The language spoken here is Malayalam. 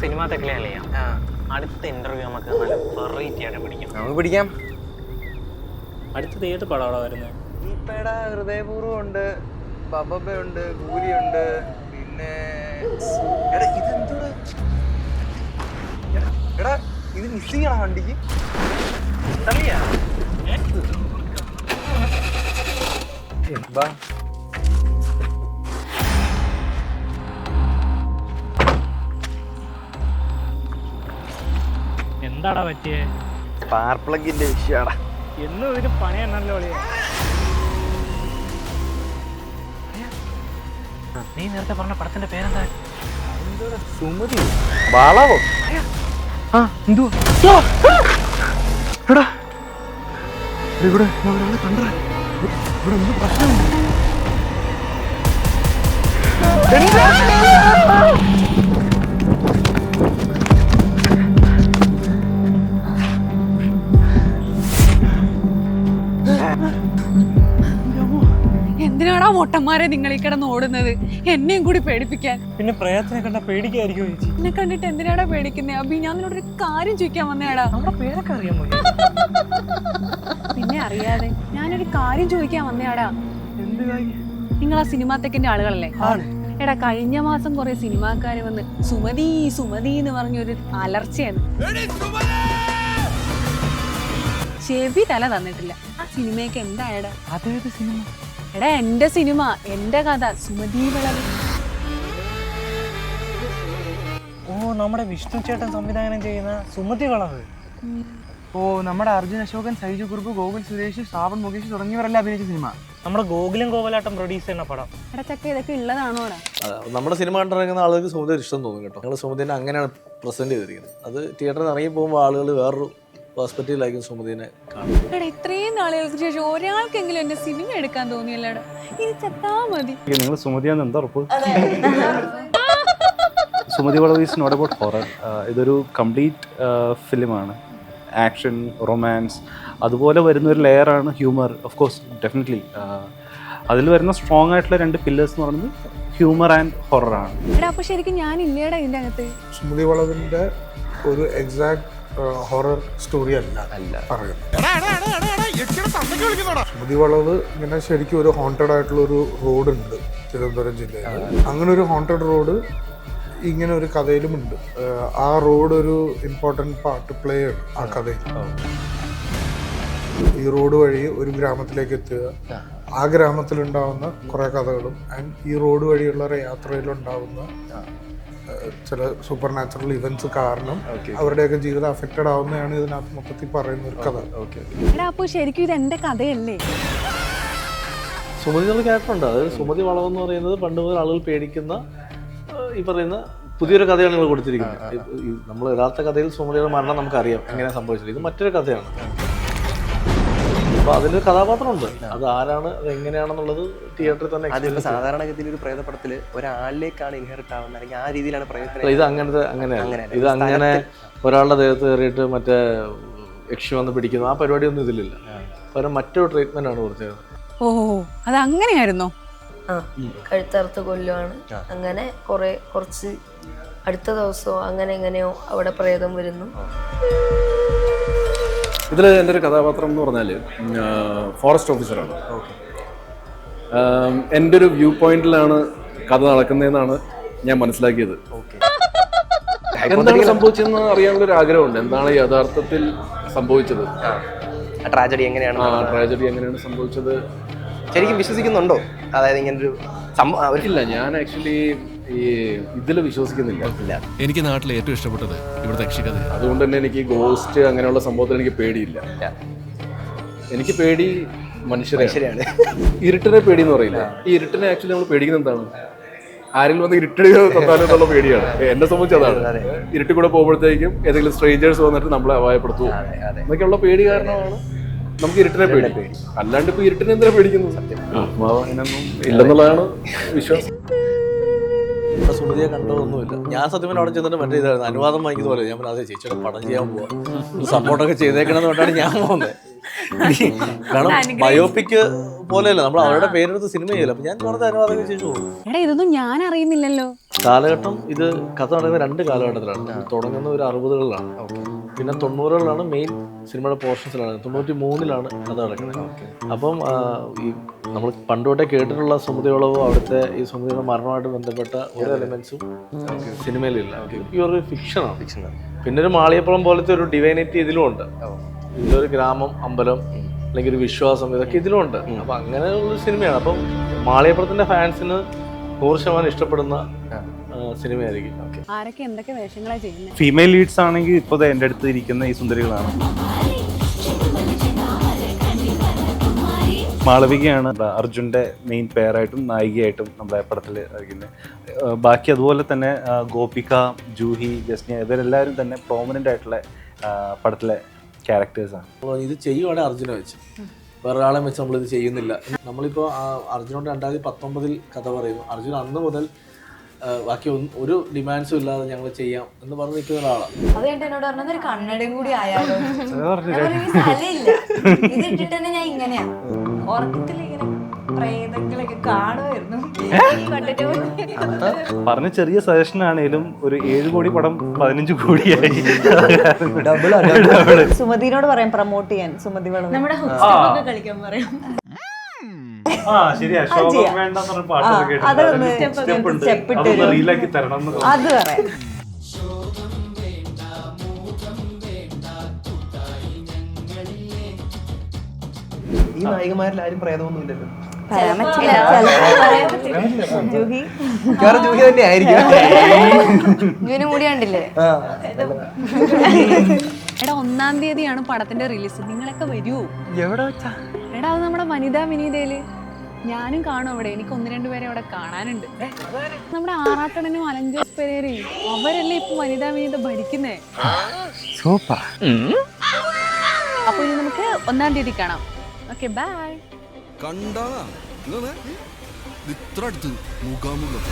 സിനിമ തെക്കിലേ അടുത്ത ഇന്റർവ്യൂ നമുക്ക് നല്ല വെറൈറ്റി ആയിട്ട് പിടിക്കാം. നമുക്ക് പിടിക്കാം. അടുത്തത് ഏത് പടമാണ് വരുന്നത്. ഈപ്പയുടെ ഹൃദയപൂർവം ഉണ്ട് ബബബ ഉണ്ട് ഭൂരി ഉണ്ട് പിന്നെ എടാ ഇതെന്തോടാ? എടാ, എടാ ഇത് മിസ്സിംഗ് ആണോ വണ്ടിക്ക്? തള്ളിയാ? എന്താടാ പറ്റിയേ? സ്പാർ പ്ലഗിന്റെ വിഷയമാടാ. എന്നും ഇതിന് പണിയാണല്ലോ കളിയാ നീ നേരത്തെ പറഞ്ഞ പടത്തിന്റെ പേരെന്താ? സുമതി? വളവോ ആ എന്തുവാ എടാ. ഇവിടെ ഒരാളെ കണ്ടേ ഇവിടെ എന്ത് പ്രശ്നമുണ്ട് എന്തിനാടാ മൊട്ടന്മാരെ നിങ്ങൾ ഈ കിടന്ന് ഓടുന്നത്? എന്നെയും കൂടി പേടിപ്പിക്കാൻ. പിന്നെ പ്രയത്നം കണ്ട പേടിക്കായിരിക്കും ചേച്ചി? എന്നെ കണ്ടിട്ട് എന്തിനാടാ പേടിക്കുന്നേ? അബി ഞാൻ നിന്നോട് ഒരു കാര്യം ചോദിക്കാൻ വന്നേടാ. നമ്മുടെ പേരൊക്കെ അറിയാമോ പിന്നെ അറിയാതെ ഞാനൊരു കാര്യം ചോദിക്കാൻ വന്നേടാ. എന്ത് കാര്യം? നിങ്ങൾ ആ സിനിമാത്തേക്കിന്റെ ആളുകളല്ലേ? എടാ കഴിഞ്ഞ മാസം കുറെ സിനിമാക്കാര് വന്ന് സുമതി സുമതി എന്ന് പറഞ്ഞൊരു അലർച്ചയാണ് ചെവി തല തന്നിട്ടില്ല. ആ സിനിമയൊക്കെ എന്തായടാ? അതേത് സിനിമ? എടാ എന്റെ സിനിമ എന്റെ കഥ സുമതി വളവ് ഓ നമ്മുടെ വിഷ്ണു ചേട്ടൻ സംവിധാനം ചെയ്യുന്ന സുമതി വളവ്. ഓ നമ്മുടെ അർജുൻ അശോകൻ സൈജു കുറുപ്പ് ഗോകുൽ സുരേഷ് ശ്രാവൺ മുകേഷ് തുടങ്ങിയവരല്ല അഭിനയിച്ച സിനിമ? നമ്മുടെ ഗോകുലും ഗോകുലാട്ടം പ്രൊഡ്യൂസ് ചെയ്യുന്ന പടം. എടാ ചക്ക ഇതൊക്കെ ഉള്ളതാണോ നമ്മുടെ സിനിമ കണ്ടിറങ്ങുന്ന ആളുകൾക്ക് സുമതി ഒരു ഇഷ്ടം തോന്നും കേട്ടോ. ഞങ്ങൾ സുമതിനെ അങ്ങനെയാണ് പ്രസന്റ് ചെയ്തിരിക്കുന്നത്. അത് തിയേറ്ററിൽ ഇറങ്ങി പോകുമ്പോൾ ആളുകൾ വേറൊരു പെർസ്പെക്റ്റീവിലായിരിക്കും സുമതിനെ കാണുന്നത്. എടാ ഇത്രയും നാളുകൾക്ക് ശേഷം ഒരാൾക്കെങ്കിലും എന്നെ സിനിമ എടുക്കാൻ തോന്നിയല്ലേടാ? ഇനി ചത്താ മതി. നിങ്ങൾ സുമതിയാന്ന് എന്താ ഉറപ്പ്? Sumathi Valavu is not about horror. ഇതൊരു കംപ്ലീറ്റ് ഫിലിമാണ്. ആക്ഷൻ റൊമാൻസ് അതുപോലെ വരുന്ന ഒരു ലെയറാണ് ഹ്യൂമർ. ഓഫ് കോഴ്സ് ഡെഫിനറ്റ്ലി അതിൽ വരുന്ന സ്ട്രോങ് ആയിട്ടുള്ള രണ്ട് പില്ലേഴ്സ് എന്ന് പറയുന്നത് ഹ്യൂമർ ആൻഡ് ഹൊറർ ആണ് അപ്പൊ ശരിക്കും ഞാൻ ഇല്ലേടാ ഇതിന്റെ അകത്ത്? സുമതി വളവിന്റെ ഒരു എക്സാക്ട് ഹൊറർ സ്റ്റോറി അല്ല പറയുന്നത്. സ്മൃതി വളവ് ഇങ്ങനെ ശരിക്കും ഒരു ഹോണ്ടഡ് ആയിട്ടുള്ള ഒരു റോഡ് ഉണ്ട് തിരുവനന്തപുരം ജില്ലയിൽ. അങ്ങനെ ഒരു ഹോണ്ടഡ് റോഡ് ഇങ്ങനെ ഒരു കഥയിലും ഉണ്ട് ആ റോഡ് ഒരു ഇമ്പോർട്ടന്റ് പാർട്ട് പ്ലേ ആണ് ആ കഥയിൽ. ഈ റോഡ് വഴി ഒരു ഗ്രാമത്തിലേക്ക് എത്തുക. ആ. ഗ്രാമത്തിലുണ്ടാവുന്ന കുറേ കഥകളും ആൻഡ് ഈ റോഡ് വഴിയുള്ള യാത്രയിലുണ്ടാവുന്ന ചില സൂപ്പർ നാച്ചുറൽ ഇവന്റ്സ് കാരണം അവരുടെയൊക്കെ ജീവിതം അഫക്റ്റഡ് ആവുന്നതാണ് ഇതിനകത്ത് മൊത്തത്തിൽ പറയുന്ന ഒരു കഥ. എടാ അപ്പൊ ശരിക്കും ഇത് എന്റെ കഥയല്ലേ? സുമതി എന്നുള്ള ക്യാരക്ടറുണ്ട് അതായത് സുമതി വളവെന്ന് പറയുന്നത് പണ്ട് മുതൽ ആളുകൾ പേടിക്കുന്ന ഈ പറയുന്ന പുതിയൊരു കഥയാണ് നിങ്ങൾ കൊടുത്തിരിക്കുന്നത്. നമ്മൾ യഥാർത്ഥ കഥയിൽ സുമതിയുടെ മരണം നമുക്കറിയാം. എങ്ങനെ സംഭവിച്ചത്? ഇത് മറ്റൊരു കഥയാണ്. അപ്പൊ അതിലൊരു കഥാപാത്രമുണ്ട്. അത് ആരാണ് അത് എങ്ങനെയാണെന്നുള്ളത് തിയേറ്ററിൽ തന്നെ അതിപ്പോ സാധാരണഗതിയിൽ ഒരു പ്രേതപടത്തിൽ ഒരാളിലേക്കാണ് ഇൻഹെറിറ്റ് ആവുന്നത്. അല്ലെങ്കിൽ ആ രീതിയിലാണ് പ്രേതം പ്രേതത്തിന് ഇത് അങ്ങനത്തെ അങ്ങനെയല്ല. ഇത് അങ്ങനെ ഒരാളുടെ ദേഹത്ത് കയറിയിട്ട് മറ്റേ യക്ഷി വന്ന് പിടിക്കുന്നു ആ പരിപാടിയൊന്നും ഇതിലില്ല. പകരം മറ്റൊരു ട്രീറ്റ്മെന്റ് ആണ് കൊടുത്തത്. ഓ അത് അങ്ങനെയായിരുന്നോ? ആ കഴുത്തറുത്ത് കൊല്ലുവാണ്. അങ്ങനെ കുറെ കുറച്ച് അടുത്ത ദിവസമോ അങ്ങനെ എങ്ങനെയോ അവിടെ പ്രേതം വരുന്നു. ഇതിൽ എന്റെ ഒരു കഥാപാത്രം എന്ന് പറഞ്ഞാൽ ഫോറസ്റ്റ് ഓഫീസറാണ്. എന്റെ ഒരു വ്യൂ പോയിന്റിലാണ് കഥ നടക്കുന്നതെന്നാണ് ഞാൻ മനസ്സിലാക്കിയത്. എന്താണ് സംഭവിച്ചതെന്ന് അറിയാനുള്ള ഒരു ആഗ്രഹമുണ്ട്. എന്താണ് യഥാർത്ഥത്തിൽ സംഭവിച്ചത്? ട്രാജഡി എങ്ങനെയാണ് ആ ട്രാജഡി എങ്ങനെയാണ് സംഭവിച്ചത്? ശരിക്കും വിശ്വസിക്കുന്നുണ്ടോ? അതായത് ഇങ്ങനെ ഒരു ഇല്ല ഞാൻ ആക്ച്വലി ഈ ഇതിൽ വിശ്വസിക്കുന്നില്ല. എനിക്ക് നാട്ടിൽ ഏറ്റവും ഇഷ്ടപ്പെട്ടത് ഇവിടുത്തെ യക്ഷിക്കഥയാണ് അതുകൊണ്ട് തന്നെ എനിക്ക് ഗോസ്റ്റ് അങ്ങനെയുള്ള സംഭവത്തിൽ എനിക്ക് പേടിയില്ല. എനിക്ക് പേടി മനുഷ്യരെ ശരിയാണ് ഇരുട്ടിനെ പേടി എന്ന് പറയില്ല. ഈ ഇരുട്ടിനെ ആക്ച്വലി നമ്മൾ പേടിക്കുന്ന എന്താണ്? ആരെങ്കിലും വന്ന് തന്നാലും എന്നുള്ള പേടിയാണ്. എന്നെ സംബന്ധിച്ച് അതാണ്. ഇരുട്ടി കൂടെ പോകുമ്പോഴത്തേക്കും ഏതെങ്കിലും സ്ട്രേഞ്ചേഴ്സ് വന്നിട്ട് നമ്മളെ അപായപ്പെടുത്തുമോ. എന്നൊക്കെയുള്ള പേടി കാരണമാണ് നമുക്ക് ഇരുട്ടിനെ പേടി. അല്ലാണ്ട് ഇപ്പൊ ഇരുട്ടിനെ എന്തിനാ പേടിക്കുന്നത്? സത്യം. ഇല്ലെന്നുള്ളതാണ് വിശ്വാസം. ഇവിടെ സുമതിയെ കണ്ടതൊന്നുമില്ല ഞാൻ സത്യം അവിടെ ചെന്നിട്ട് മറ്റേ ഇതായിരുന്നു അനുവാദം വാങ്ങിക്കുന്ന പോലെ. ഞാൻ അതെ ചേച്ചിയുടെ പടം ചെയ്യാൻ പോവാ. സപ്പോർട്ടൊക്കെ ചെയ്തേക്കണമെന്ന് പറഞ്ഞാണ് ഞാൻ പോകുന്നത് കാരണം ബയോപിക് പോലെയല്ല നമ്മൾ അവരുടെ പേരെടുത്ത് സിനിമ ചെയ്യില്ല അപ്പൊ ഞാൻ കുറച്ച് അനുവാദം ചെയ്തു പോകും. എടാ ഇതൊന്നും ഞാൻ അറിയുന്നില്ലല്ലോ. കാലഘട്ടം ഇത് കഥ നടക്കുന്ന രണ്ട് കാലഘട്ടത്തിലാണ്. തുടങ്ങുന്ന ഒരു അറുപതുകളിലാണ്. പിന്നെ തൊണ്ണൂറുകളിലാണ് മെയിൻ സിനിമയുടെ പോർഷൻസിലാണ്. തൊണ്ണൂറ്റി മൂന്നിലാണ് കഥ നടക്കുന്നത്. അപ്പം ഈ നമ്മൾ പണ്ടോട്ടെ കേട്ടിട്ടുള്ള സുമതിയോളവും അവിടുത്തെ ഈ സുമതിയുടെ മരണമായിട്ട് ബന്ധപ്പെട്ട ഒരു എലിമെന്റ്സും സിനിമയിലില്ല. ഈ ഒരു ഫിക്ഷനാണ്. ഫിക്ഷനാണ്. പിന്നെ ഒരു മാളിയപ്പുറം പോലത്തെ ഒരു ഡിവൈനിറ്റി ഇതിലും ഉണ്ട് ഇതിലൊരു ഗ്രാമം അമ്പലം അല്ലെങ്കിൽ ഒരു വിശ്വാസം ഇതൊക്കെ ഇതിലും ഉണ്ട് അപ്പൊ അങ്ങനെ ഒരു സിനിമയാണ്. അപ്പം മാളിയപ്പുറത്തിന്റെ ഫാൻസിന് നൂറ് ശതമാനം ഇഷ്ടപ്പെടുന്ന സിനിമയായിരിക്കും. ആരൊക്കെ എന്തൊക്കെ വേഷങ്ങളാണ് ചെയ്യുന്നത് ഫീമെയിൽ ലീഡ്സ് ആണെങ്കിൽ ഇപ്പോൾ എന്റെ അടുത്ത് ഇരിക്കുന്ന ഈ സുന്ദരികളാണ്. മാളവികയാണ് അർജുന്റെ മെയിൻ പേരായിട്ടും നായികയായിട്ടും നമ്മുടെ പടത്തിൽ അറിയിക്കുന്നത് ബാക്കി അതുപോലെ തന്നെ ഗോപിക ജൂഹി ജസ്നിയ ഇവരെല്ലാവരും തന്നെ പ്രോമിനന്റ് ആയിട്ടുള്ള പടത്തിലെ ക്യാരക്ടേഴ്സാണ് ഇത് ചെയ്യുവാണെങ്കിൽ അർജുനെ വെച്ച് വേറൊരാളെ വെച്ച് നമ്മളിത് ചെയ്യുന്നില്ല നമ്മളിപ്പോൾ അർജുനോട് രണ്ടായിരത്തി പത്തൊമ്പതിൽ കഥ പറയുന്നു അർജുൻ അന്ന് മുതൽ ബാക്കി ഒരു ഡിമാൻഡ്സും ഇല്ലാതെ ഞങ്ങൾ ചെയ്യാം എന്ന് പറഞ്ഞ് നിൽക്കുന്ന ഒരാളാണ് അത് കഴിഞ്ഞിട്ട് എന്നോട് പറഞ്ഞത് ഒരു കണ്ണടയും കൂടി ആയാലോ ഞാൻ പറഞ്ഞു, "ഈ സ്ഥലമില്ല ഇത് ഇട്ടിട്ട് ഞാൻ ഇങ്ങനെയാ ഉറക്കത്തിൽ ഇങ്ങനെ പ്രേതങ്ങളൊക്കെ കാണുമായിരുന്നു. പറഞ്ഞ ചെറിയ സജഷൻ ആണെങ്കിലും ഒരു ഏഴ് കോടി പടം പതിനഞ്ച് കോടിയായി. ഡബിൾ സുമതിനോട് പറയാം പ്രൊമോട്ട് ചെയ്യാൻ സുമതി നമ്മുടെ ഹുക്ക് കളിക്കാൻ പറയാം. അതൊന്ന് സ്റ്റെപ്പ് ഇട്ട് അത് പറയാം. ഈ നായികമാരിൽ ആരും പ്രേതമൊന്നും ഇല്ലല്ലോ പറയാൻ പറ്റില്ല. ജൂഹി. മിക്കവാറും ജൂഹി തന്നെ ആയിരിക്കും. മുടി കണ്ടില്ലേ? എടാ ഒന്നാം തീയതിയാണ് പടത്തിന്റെ റിലീസ്. നിങ്ങളൊക്കെ വരൂ. എവിടെ വെച്ചാ? എടാ അത് നമ്മുടെ വനിതാ വിനീതയിൽ ഞാനും കാണും അവിടെ. എനിക്ക് ഒന്ന് രണ്ടു പേരെ അവിടെ കാണാനുണ്ട്. നമ്മുടെ ആറാട്ടണനും അലഞ്ചോസ് പെരേരയും അവരല്ലേ ഇപ്പൊ വനിതാ വിനീത ഭരിക്കുന്നേ? സൂപ്പർ. അപ്പൊ ഇനി നമുക്ക് ഒന്നാം തീയതി കാണാം. ഓക്കെ ബൈ കണ്ടാ? ഇത്ര അടുത്ത് മുഖാമുഖം.